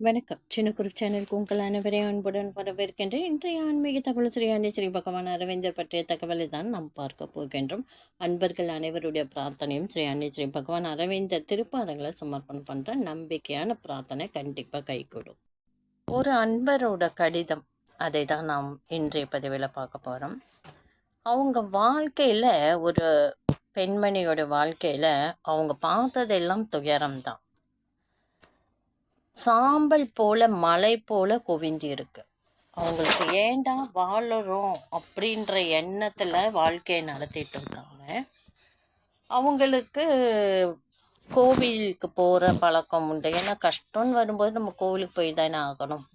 வணக்கம். சின்ன குரூப் சேனலுக்கு உங்கள் அனைவரையும் அன்புடன் வரவேற்கின்றேன். இன்றைய ஆன்மீக தகவல் ஸ்ரீ ஆண்டி ஸ்ரீ பகவான் அரவிந்தர் பற்றிய தகவலை தான் நாம் பார்க்க போகின்றோம். அன்பர்கள் அனைவருடைய பிரார்த்தனையும் ஸ்ரீ ஆண்டி ஸ்ரீ பகவான் அரவிந்தர் திருப்பாதங்களை சமர்ப்பணம் பண்ணுற நம்பிக்கையான பிரார்த்தனை கண்டிப்பாக கைகூடும் ஒரு அன்பரோட கடிதம். அதை தான் நாம் இன்றைய பதிவில் பார்க்க போகிறோம் அவங்க வாழ்க்கையில் ஒரு பெண்மணியோட வாழ்க்கையில் அவங்க பார்த்ததெல்லாம் துயரம் தான் சாம்பல் போல மலை போல குவிந்து இருக்கு. அவங்களுக்கு ஏண்டா வாழறோம் அப்படின்ற எண்ணத்தில் வாழ்க்கையை நடத்திட்டு இருக்காங்க. அவங்களுக்கு கோவிலுக்கு போகிற பழக்கம் உண்டு. ஏன்னா கஷ்டம்னு வரும்போது நம்ம கோவிலுக்கு போய் தானே ஆகணும்.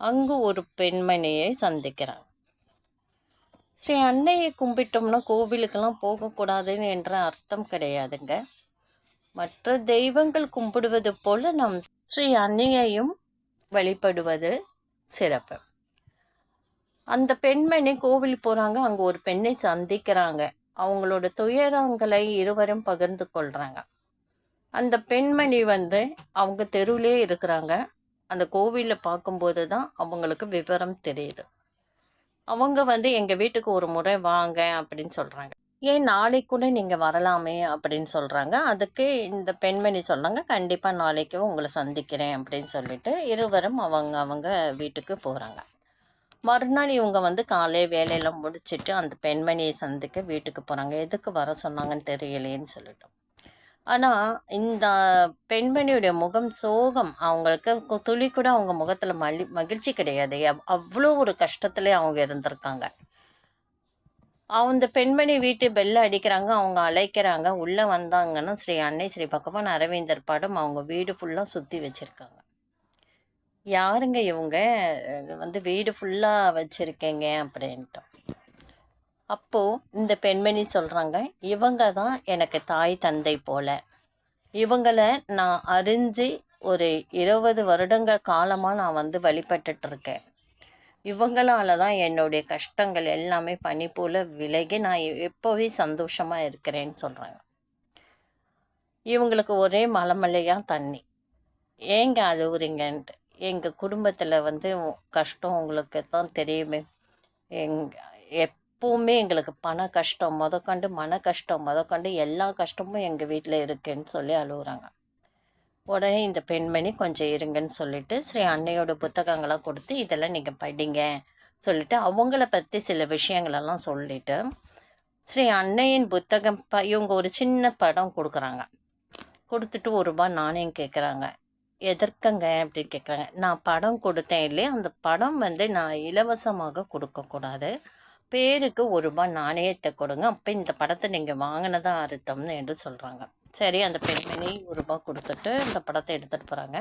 அங்கு ஒரு பெண்மணியை சந்திக்கிறாங்க ஸ்ரீ அன்னையை கும்பிட்டோம்னா கோவிலுக்கெல்லாம் போகக்கூடாதுன்னு என்ற அர்த்தம் கிடையாதுங்க. மற்ற தெய்வங்கள் கும்பிடுவது போல நம் ஸ்ரீ அன்னையையும் வழிபடுவது சிறப்பு. அந்த பெண்மணி கோவில் போகிறாங்க அங்கே ஒரு பெண்ணை சந்திக்கிறாங்க. அவங்களோட துயரங்களை இருவரும் பகிர்ந்து கொள்கிறாங்க அந்த பெண்மணி வந்து அவங்க தெருவிலே இருக்கிறாங்க. அந்த கோவிலில் பார்க்கும்போது தான் அவங்களுக்கு விவரம் தெரியுது. அவங்க வந்து எங்கள் வீட்டுக்கு ஒரு முறை வாங்க அப்படின்னு சொல்கிறாங்க ஏன் நாளைக்கு கூட நீங்கள் வரலாமே அப்படின்னு சொல்கிறாங்க அதுக்கு இந்த பெண்மணி சொல்கிறாங்க கண்டிப்பாக நாளைக்கு உங்களை சந்திக்கிறேன் அப்படின்னு சொல்லிட்டு இருவரும் அவங்க அவங்க வீட்டுக்கு போகிறாங்க மறுநாள் இவங்க வந்து காலையில் வேலையெல்லாம் முடிச்சுட்டு அந்த பெண்மணியை சந்திக்க வீட்டுக்கு போகிறாங்க எதுக்கு வர சொன்னாங்கன்னு தெரியலேன்னு சொல்லிட்டோம் ஆனால் இந்த பெண்மணியுடைய முகம் சோகம். அவங்களுக்கு துளி கூட அவங்க முகத்தில் மலி மகிழ்ச்சி கிடையாது. அவ்வளோ ஒரு கஷ்டத்துலேயே அவங்க இருந்திருக்காங்க. அந்த பெண்மணி வீட்டு பெல்ல அடிக்கிறாங்க அவங்க அழைக்கிறாங்க உள்ளே வந்தாங்கன்னா ஸ்ரீ அன்னை ஸ்ரீ பகவான் அரவிந்தர் படம் அவங்க வீடு ஃபுல்லாக சுற்றி வச்சுருக்காங்க. யாருங்க இவங்க? வந்து வீடு ஃபுல்லாக வச்சுருக்கேங்க அப்படின்ட்டு அப்போது இந்த பெண்மணி சொல்கிறாங்க இவங்க தான் எனக்கு தாய் தந்தை போல். இவங்களை நான் அறிஞ்சு ஒரு இருபது வருடங்கள் காலமாக நான் வந்து வழிபட்டுட்ருக்கேன் இவங்களால தான் என்னுடைய கஷ்டங்கள் எல்லாமே பனி போல் விலகி நான் எப்போவே சந்தோஷமாக இருக்கிறேன்னு சொல்கிறாங்க இவங்களுக்கு ஒரே மலைமலையாக தண்ணி. ஏங்க அழுகுறீங்கன்ட்டு எங்கள் குடும்பத்தில் வந்து கஷ்டம் உங்களுக்கு தான் தெரியுமே. எங் எப்போவுமே எங்களுக்கு பண கஷ்டம் முதக்கண்டு மன கஷ்டம் முதக்கண்டு எல்லா கஷ்டமும் எங்கள் வீட்டில் இருக்குன்னு சொல்லி அழுகுறாங்க உடனே இந்த பெண்மணி கொஞ்சம் இருங்கன்னு சொல்லிட்டு ஸ்ரீ அன்னையோட புத்தகங்களை கொடுத்து இதெல்லாம் நீங்கள் படிங்க. சொல்லிட்டு அவங்கள பற்றி சில விஷயங்களெல்லாம் சொல்லிவிட்டு ஸ்ரீ அன்னையின் புத்தகம் ப இவங்க ஒரு சின்ன படம் கொடுக்குறாங்க. கொடுத்துட்டு ஒரு ரூபா நாணயம் கேட்குறாங்க. எதற்கங்க? அப்படின்னு கேட்குறாங்க. நான் படம் கொடுத்தேன் இல்லையா? அந்த படம் வந்து நான் இலவசமாக கொடுக்கக்கூடாது. பேருக்கு ஒரு ரூபா நாணயத்தை கொடுங்க. அப்போ இந்த படத்தை நீங்கள் வாங்கினதான் அர்த்தம்னு என்று சொல்கிறாங்க சரி அந்த பெண்மணி ஒரு ரூபா கொடுத்துட்டு அந்த படத்தை எடுத்துகிட்டு போகிறாங்க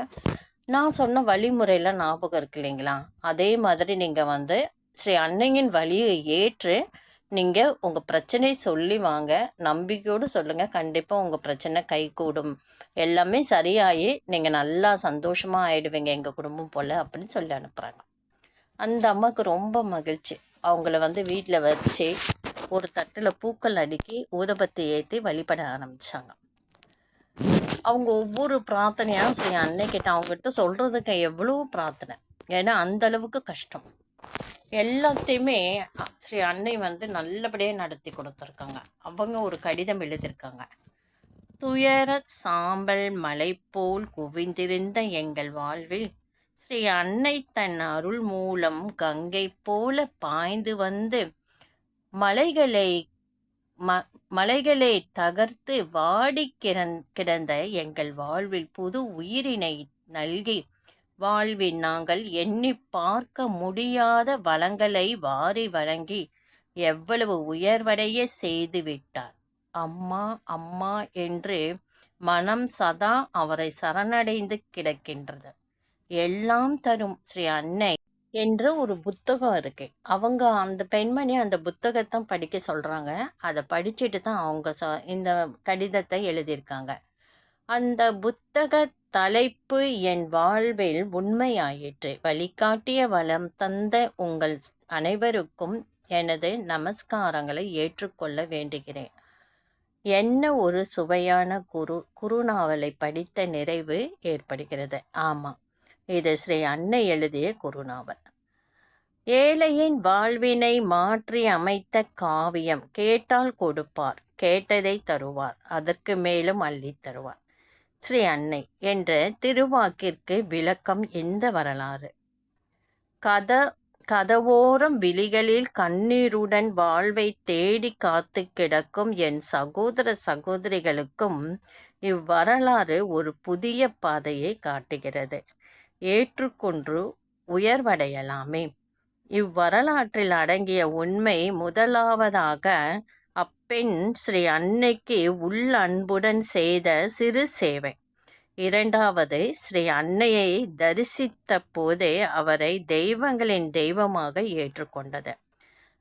நான் சொன்ன வழிமுறையில் ஞாபகம் இருக்கு இல்லைங்களா? அதே மாதிரி நீங்கள் வந்து ஸ்ரீ அன்னையின் வழியை ஏற்று நீங்கள் உங்கள் பிரச்சனை சொல்லி வாங்க. நம்பிக்கையோடு சொல்லுங்கள் கண்டிப்பாக உங்கள் பிரச்சனை கை கூடும் எல்லாமே சரியாகி நீங்கள் நல்லா சந்தோஷமாக ஆகிடுவீங்க எங்கள் குடும்பம் போல் அப்படின்னு சொல்லி அனுப்புகிறாங்க அந்த அம்மாவுக்கு ரொம்ப மகிழ்ச்சி. அவங்கள வந்து வீட்டில் வச்சு ஒரு தட்டில் பூக்கள் அடுக்கி ஊதபத்தி ஏற்றி வழிபட ஆரம்பித்தாங்க அவங்க ஒவ்வொரு பிரார்த்தனையாக சரி அன்னைக்கிட்ட அவங்ககிட்ட சொல்கிறதுக்கு எவ்வளோ பிரார்த்தனை? ஏன்னா அந்த அளவுக்கு கஷ்டம். எல்லாத்தையுமே ஸ்ரீ அன்னை வந்து நல்லபடியாக நடத்தி கொடுத்துருக்காங்க. அவங்க ஒரு கடிதம் எழுதியிருக்காங்க. துயர சாம்பல் மலை போல் குவிந்திருந்த எங்கள் வாழ்வில் ஸ்ரீ அன்னை தன் அருள் மூலம் கங்கை போல பாய்ந்து வந்து மலைகளை ம மலைகளை தகர்த்து வாடி கிடந்த எங்கள் வாழ்வில் புது உயிரினை நல்கி வாழ்வில் நாங்கள் எண்ணி பார்க்க முடியாத வளங்களை வாரி வழங்கி எவ்வளவு உயர்வடைய செய்து விட்டார். அம்மா அம்மா என்று மனம் சதா அவரை சரணடைந்து கிடக்கின்றது. எல்லாம் தரும் ஸ்ரீ அன்னை என்ற ஒரு புத்தகம் இருக்கு. அவங்க அந்த பெண்மணி அந்த புத்தகத்தை படிக்க சொல்கிறாங்க அதை படிச்சுட்டு தான் அவங்க சொ இந்த கடிதத்தை எழுதியிருக்காங்க. அந்த புத்தக தலைப்பு என் வாழ்வில் உண்மையாயிற்று. வழிகாட்டிய வளம் தந்த உங்கள் அனைவருக்கும் எனது நமஸ்காரங்களை ஏற்றுக்கொள்ள வேண்டுகிறேன். என்ன ஒரு சுவையான குரு குறுநாவலை படித்த நிறைவு ஏற்படுகிறது. ஆமாம். இது ஸ்ரீ அன்னை எழுதிய குறுநாவல் ஏழையின் வாழ்வினை மாற்றி அமைத்த காவியம் கேட்டால் கொடுப்பார் கேட்டதை தருவார் அதற்கு மேலும் அள்ளி தருவார். ஸ்ரீ அன்னை என்ற திருவாக்கிற்கு விளக்கம் எந்த வரலாறு? கத கதவோரம் விழிகளில் கண்ணீருடன் வாழ்வை தேடி காத்து கிடக்கும் என் சகோதர சகோதரிகளுக்கும் இவ்வரலாறு ஒரு புதிய பாதையை காட்டுகிறது. ஏற்றுக்கொன்று உயர்வடையலாமே. இவ்வரலாற்றில் அடங்கிய உண்மை முதலாவதாக அப்பெண் ஸ்ரீ அன்னைக்கு உள் அன்புடன் செய்த சிறு சேவை. இரண்டாவது ஸ்ரீ அன்னையை தரிசித்த போதே அவரை தெய்வங்களின் தெய்வமாக ஏற்றுக்கொண்டது.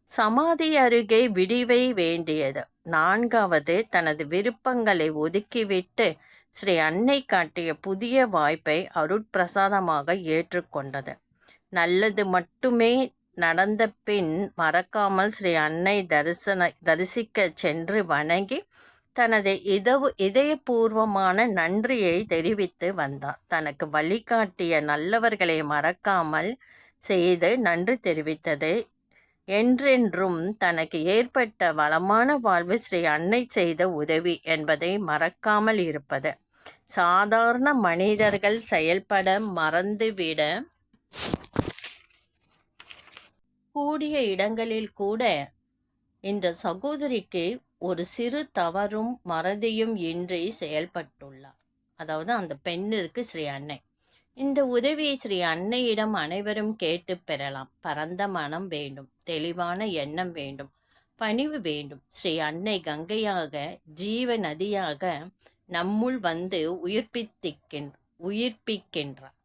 சமாதி அருகே விடிவை வேண்டியது. நான்காவது தனது விருப்பங்களை ஒதுக்கிவிட்டு ஸ்ரீ அன்னை காட்டிய புதிய வாய்ப்பை அருட்பிரசாதமாக ஏற்றுக்கொண்டது நல்லது மட்டுமே நடந்த பின் மறக்காமல் ஸ்ரீ அன்னை தரிசன தரிசிக்க சென்று வணங்கி தனது இதவு இதயபூர்வமான நன்றியை தெரிவித்து வந்தார். தனக்கு வழிகாட்டிய நல்லவர்களை மறக்காமல் செய்து நன்றி தெரிவித்தது. என்றென்றும் தனக்கு ஏற்பட்ட வளமான வாழ்வு ஸ்ரீ அன்னை செய்த உதவி என்பதை மறக்காமல் இருப்பது. சாதாரண மனிதர்கள் செயல்பட மறந்துவிட கூடிய இடங்களில் கூட இந்த சகோதரிக்கு ஒரு சிறு தவறும் மறதியும் இன்றி செயல்பட்டுள்ளார். அதாவது அந்த பெண்ணிற்கு ஸ்ரீ அன்னை. இந்த உதவியை ஸ்ரீ அன்னையிடம் அனைவரும் கேட்டு பெறலாம். பரந்த மனம் வேண்டும். தெளிவான எண்ணம் வேண்டும். பணிவு வேண்டும். ஸ்ரீ அன்னை கங்கையாக ஜீவ நதியாக நம்முள் வந்து உயிர்ப்பித்திக்கின் உயிர்ப்பிக்கின்றார்.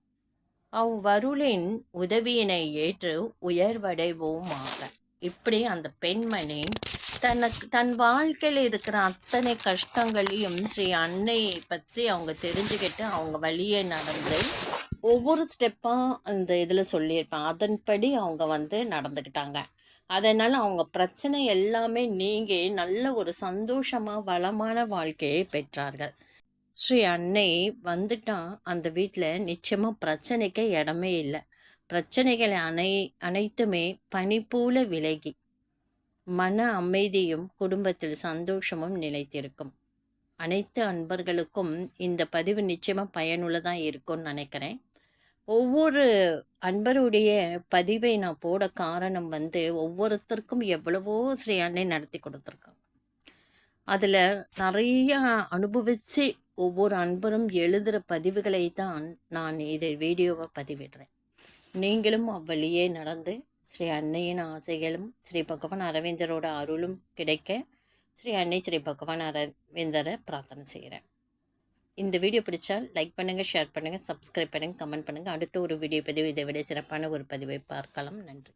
அவ்வருளின் உதவியினை ஏற்று உயர்வடைவோமாக. இப்படி அந்த பெண்மணி தனக்கு தன் வாழ்க்கையில் இருக்கிற அத்தனை கஷ்டங்களையும் ஸ்ரீ அன்னையை பற்றி அவங்க தெரிஞ்சுக்கிட்டு அவங்க வழியே நடந்து ஒவ்வொரு ஸ்டெப்பாக அந்த இதில் சொல்லியிருப்பேன் அதன்படி அவங்க வந்து நடந்துக்கிட்டாங்க. அதனால் அவங்க பிரச்சனை எல்லாமே நீங்கி நல்ல ஒரு சந்தோஷமாக வளமான வாழ்க்கையை பெற்றார்கள். ஸ்ரீ அன்னை வந்துட்டா அந்த வீட்டில் நிச்சயமாக பிரச்சனைக்கு இடமே இல்லை. பிரச்சனைகள் அனை அனைத்துமே பனி போல விலகி மன அமைதியும் குடும்பத்தில் சந்தோஷமும் நிலைத்திருக்கும். அனைத்து அன்பர்களுக்கும் இந்த பதிவு நிச்சயமாக பயனுள்ளதாக இருக்கும்னு நினைக்கிறேன். ஒவ்வொரு அன்பருடைய பதிவை நான் போட காரணம் வந்து ஒவ்வொருத்தருக்கும் எவ்வளவோ ஸ்ரீ அன்னை நடத்தி கொடுத்துருக்காங்க. அதில் நிறைய அனுபவித்து ஒவ்வொரு அன்பரும் எழுதுகிற பதிவுகளை தான் நான் இதை வீடியோவை பதிவிடுறேன். நீங்களும் அவ்வழியே நடந்து ஸ்ரீ அன்னையின் ஆசைகளும் ஸ்ரீ பகவான் அரவிந்தரோட அருளும் கிடைக்க ஸ்ரீ அன்னை ஸ்ரீ பகவான் அரவிந்தரை பிரார்த்தனை செய்கிறேன். இந்த வீடியோ பிடிச்சா லைக் பண்ணுங்கள் ஷேர் பண்ணுங்கள் சப்ஸ்கிரைப் பண்ணுங்கள் கமெண்ட் பண்ணுங்கள் அடுத்த ஒரு வீடியோ பதிவு இதை விட சிறப்பான ஒரு பதிவை பார்க்கலாம். நன்றி.